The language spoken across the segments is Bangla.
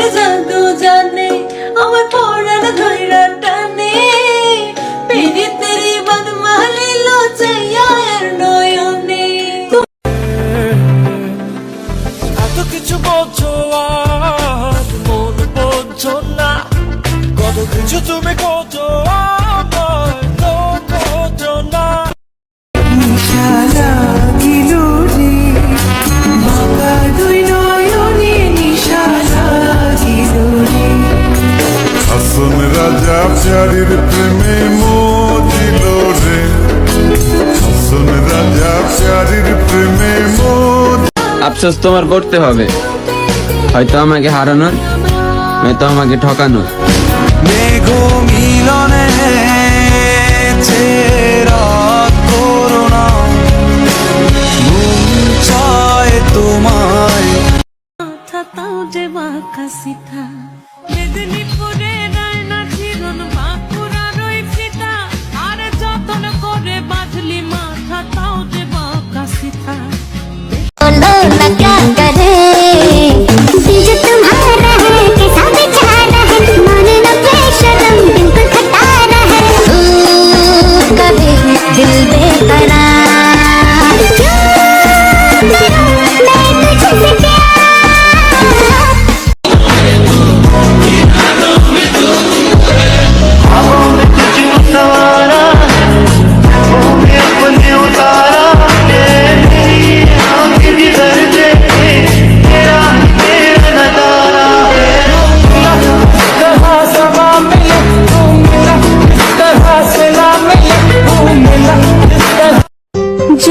প্রেমের জাদু জানে, আমার পড়ার ধৈরা টানে। পিড়িতেরি বাদ মালিল চাইয়ার নয়নে। এত কিছু বোঝো আর মন বোঝো না। কত কিছু তুমি করছ প্রেমে রে হাসন প্রেমে আফসোস তোমার করতে হবে। হয়তো আমাকে হারানোর নয়তো আমাকে ঠকানোর। মেঘ মিলনে করোনা ঘুম চায় যে বাঁকা সিথা মেদিনীপুরে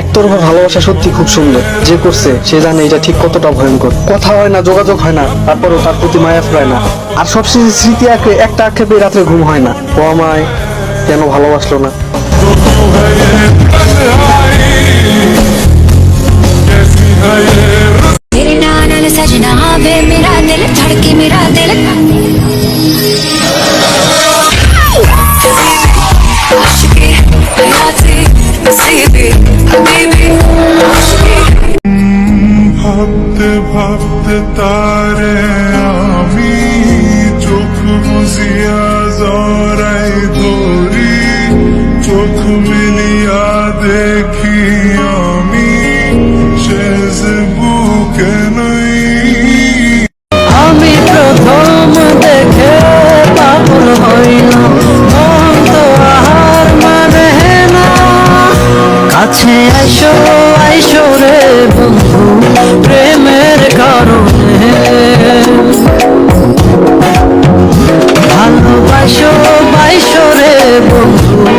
একতরফা ভালোবাসা সত্যি খুব সুন্দর যে করছে সে জানে এটা ঠিক কতটা ভয়ঙ্কর কথা হয় না যোগাযোগ হয় না তারপরও তার প্রতি মায়া ফুরায় না আর সবশেষে স্মৃতি আঁকড়ে একটা আক্ষেপে রাত্রে ঘুম হয় না ও আমায় কেন ভালোবাসলো না कैसी है ये तेरे नाल सजना वे मेरा दिल धड़के मेरा दिल ভাবতে ভাবতে তারে আমি চোখ বুঝিয়া জরাই ধরি চোখ মিলিয়া দেখি Oh.